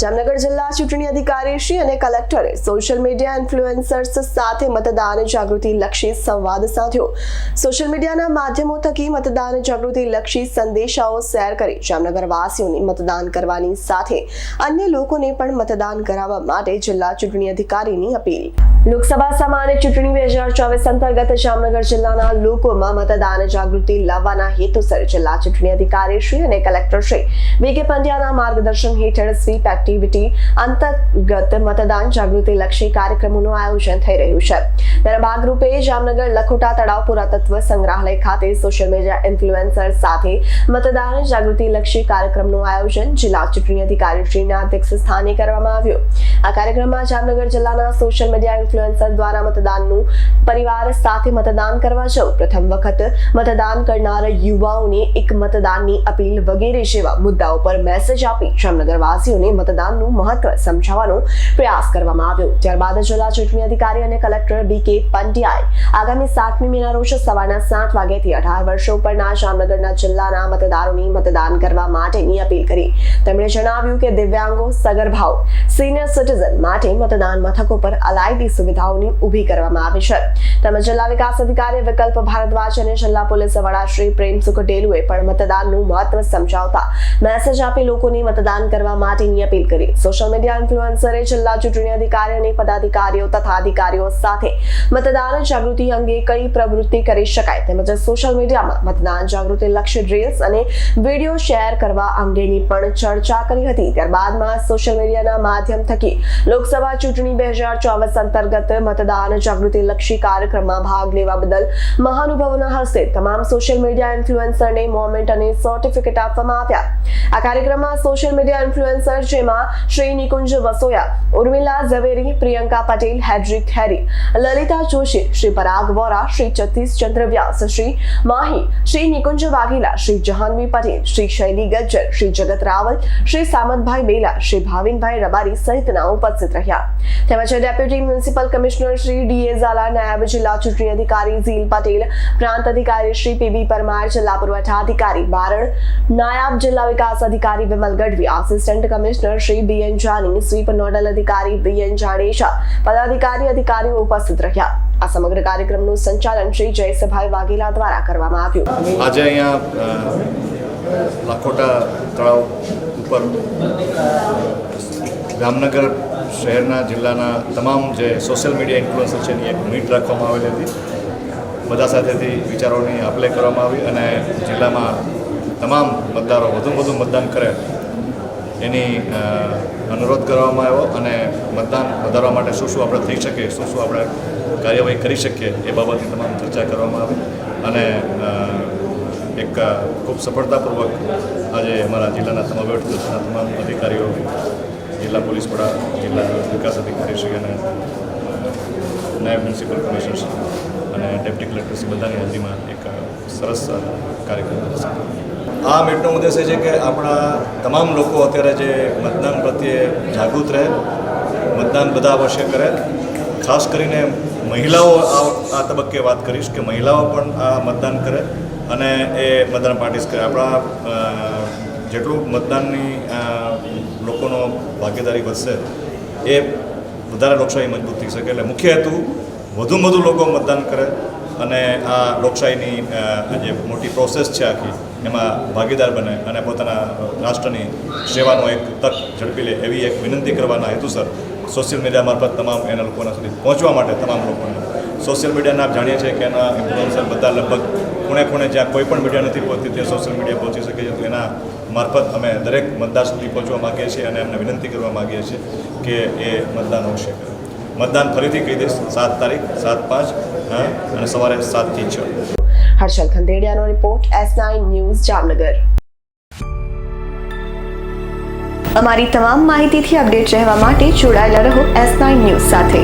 જામનગર જિલ્લા ચૂંટણી અધિકારી શ્રી અને કલેક્ટરે સોશિયલ મીડિયા ઇન્ફ્લુએન્સર્સ સાથે મતદાન જાગૃતિ લક્ષી સંવાદ સાધ્યો. સોશિયલ મીડિયાના માધ્યમો થકી મતદાન જાગૃતિ લક્ષી સંદેશાઓ શેર કરી જામનગર વાસીઓને મતદાન કરવાની સાથે અન્ય લોકોને પણ મતદાન કરાવવા માટે જિલ્લા ચૂંટણી અધિકારીની અપીલ. લોકસભા સામાન્ય ચૂંટણી બે હજાર ચોવીસ અંતર્ગત જામનગર જિલ્લાના લોકોમાં મતદાન જાગૃતિ લાવવાના હેતુસર જિલ્લા ચૂંટણી અધિકારી શ્રી અને કલેક્ટર શ્રી વી કે પંડ્યાના માર્ગદર્શન હેઠળ સ્વીપ એક્ટિવિટી અંતર્ગત મતદાન જાગૃતિ લક્ષી કાર્યક્રમોનું આયોજન થઈ રહ્યું છે. તેના ભાગરૂપે જામનગર, લખોટા, તળાવ, પુરાતત્વ સંગ્રહાલય ખાતે સોશિયલ મીડિયા ઇન્ફ્લુએન્સર સાથે મતદાન જાગૃતિ લક્ષી કાર્યક્રમનું આયોજન જિલ્લા ચૂંટણી અધિકારી શ્રીના અધ્યક્ષ સ્થાને કરવામાં આવ્યું. આ કાર્યક્રમમાં જામનગર જિલ્લાના સોશિયલ મીડિયા ઇન્ફ્લુએન્સર દ્વારા મતદાનનું પરિવાર સાથે મતદાન કરવા જવું. પ્રથમ વખત મતદાન કરનાર યુવાઓને એક મતદાનની અપીલ વગેરે જેવા મુદ્દાઓ પર મેસેજ આપી જામનગરવાસીઓને મતદાનનું મહત્વ સમજાવવાનો પ્રયાસ કરવામાં આવ્યો. ત્યારબાદ જિલ્લા ચૂંટણી અધિકારી અને કલેક્ટર બી કે પંડ્યાએ આગામી સાતમી મેના રોજ સવારના સાત વાગ્યાથી અઢાર વર્ષ ઉપરના જામનગરના જિલ્લાના મતદારોની મતદાન કરવા માટેની અપીલ કરી. તેમણે જણાવ્યું કે દિવ્યાંગો સગર્ભાઓ સિનિયર સિટીઝન માટે મતદાન મથકો પર અલાયદી સુવિધાઓની ઊભી કરવામાં આવી છે. તેમજ જિલ્લા વિકાસ અધિકારી વિકલ્પ ભારદ્વાજ અને જિલ્લા પોલીસ વડા શ્રી પ્રેમસુખ ડેલુએ પણ મતદાનનું મહત્વ સમજાવતા મેસેજ આપી લોકોને મતદાન કરવા માટેની અપીલ કરી. સોશિયલ મીડિયા ઇન્ફ્લુએન્સરે જિલ્લા ચૂંટણી અધિકારી અને પદાધિકારીઓ તથા અધિકારીઓ સાથે મતદાન જાગૃતિ અંગે કઈ પ્રવૃત્તિ કરી શકાય? તેમજ સોશિયલ મીડિયામાં મતદાન જાગૃતિ લક્ષી રીલ્સ અને વીડિયો શેર કરવા અંગેની પણ ચર્ચા કરી હતી. ત્યારબાદમાં સોશિયલ મીડિયાના માધ્યમ થકી લોકસભા ચૂંટણી બે હજાર ચોવીસ અંતર્ગત મતદાન જાગૃતિ લક્ષી કાર્યક્રમમાં ભાગ લેવા બદલ મહાનુભાવોના હસ્તે તમામ સોશિયલ મીડિયા ઇન્ફ્લુએન્સરને મોમેન્ટ અને સર્ટિફિકેટ આપવામાં આવ્યા. આ કાર્યક્રમમાં સોશિયલ મીડિયા ઇન્ફ્લુએન્સર જેમાં શ્રી નિકુંજ વસોયા, ઉર્મિલા ઝવેરી, પ્રિયંકા પટેલ, હેડ્રિક હેરી, લલિતા જોશી, શ્રી પરાગ વોરા, શ્રી જગદીશ ચંદ્ર વ્યાસ, શ્રી માહી, શ્રી નિકુંજ વાઘેલા, શ્રી જહાનવી પટેલ, શ્રી શૈલી ગજ્જર, શ્રી જગત રાવલ, શ્રી સામતભાઈ બેલા, શ્રી ભાવિનભાઈ રબારી સહિતના ઉપસ્થિત રહ્યા. તેમજ deputy municipal commissioner Shri D A Jhala, નાયબ જિલ્લા ચૂંટણી અધિકારી ઝીલ પટેલ, પ્રાંત અધિકારી શ્રી પીબી પરમાર, જિલ્લા પુરવઠા અધિકારી બારડ, નાયબ જિલ્લા વિકાસ અધિકારી Vimal Gadhvi, assistant commissioner Shri B N Jani, SVEEP nodal અધિકારી બી એન જાડેજા, પદાધિકારી અધિકારીઓ ઉપસ્થિત રહ્યા. આ સમગ્ર કાર્યક્રમનું સંચાલન શ્રી જયસભાઈ વાઘેલા દ્વારા કરવામાં આવ્યું. આજે અહીંયા લાખોટા તળાવ ઉપર જામનગર શહેરના જિલ્લાના તમામ જે સોશિયલ મીડિયા ઇન્ફ્લુઅન્સર છે એની એક મીટ રાખવામાં આવેલી હતી. બધા સાથેથી વિચારોની આપલે કરવામાં આવી અને જિલ્લામાં તમામ મતદારો વધુ વધુ મતદાન કરે એની અનુરોધ કરવામાં આવ્યો અને મતદાન વધારવા માટે શું શું આપણે થઈ શકીએ, શું શું આપણે કાર્યવાહી કરી શકીએ એ બાબતની તમામ ચર્ચા કરવામાં આવી. અને એક ખૂબ સફળતાપૂર્વક આજે અમારા જિલ્લાના તમામ વહીવટીતંત્રના તમામ અધિકારીઓ, જિલ્લા પોલીસ વડા, જિલ્લા વિકાસ અધિકારી શ્રી અને નાયબ મ્યુનિસિપલ કમિશનર અને ડેપ્ટી કલેક્ટર શ્રી બધાની હાજરીમાં એક સરસ કાર્યક્રમ આ મીટનો ઉદ્દેશ્ય છે કે આપણા તમામ લોકો અત્યારે જે મતદાન પ્રત્યે જાગૃત રહે, મતદાન બધા અવશ્ય કરે. ખાસ કરીને મહિલાઓ આ આ તબક્કે વાત કરીશ કે મહિલાઓ પણ આ મતદાન કરે અને એ મતદાન પાર્ટિસ કરે. આપણા જેટલું મતદાનની લોકોનો ભાગીદારી વધશે, એ વધારે લોકશાહી મજબૂત થઈ શકે. એટલે મુખ્ય હેતુ વધુમાં વધુ લોકો મતદાન કરે. અને આ લોકશાહીની જે મોટી પ્રોસેસ છે આખી, એમાં ભાગીદાર બને અને પોતાના રાષ્ટ્રની સેવાનો એક તક ઝડપી લે એવી એક વિનંતી કરવાના હેતુસર સોશિયલ મીડિયા મારફત તમામ એના લોકોના સુધી પહોંચવા માટે તમામ લોકોને. સોશિયલ મીડિયાના આપ જાણીએ છીએ કે એના ઇન્ફ્લુઅન્સર બધા લગભગ ખૂણે ખૂણે જ્યાં કોઈ પણ મીડિયા નથી પહોંચતી, ત્યાં સોશિયલ મીડિયા પહોંચી શકે છે. તો એના મારફત અમે દરેક મતદાર સુધી પહોંચવા માગીએ છીએ અને એમને વિનંતી કરવા માગીએ છીએ કે એ મતદાન અવશ્ય કરે. મતદાન ફરીથી કહી દઈશ. સાત તારીખ, સાત પાંચ અને સવારે સાતથી છ. Harshal ખંદેડિયાનો report, S nine news Jamnagar. અમારી તમામ માહિતીથી અપડેટ રહેવા માટે જોડાયેલા રહો એસ નાઇન ન્યૂઝ સાથે.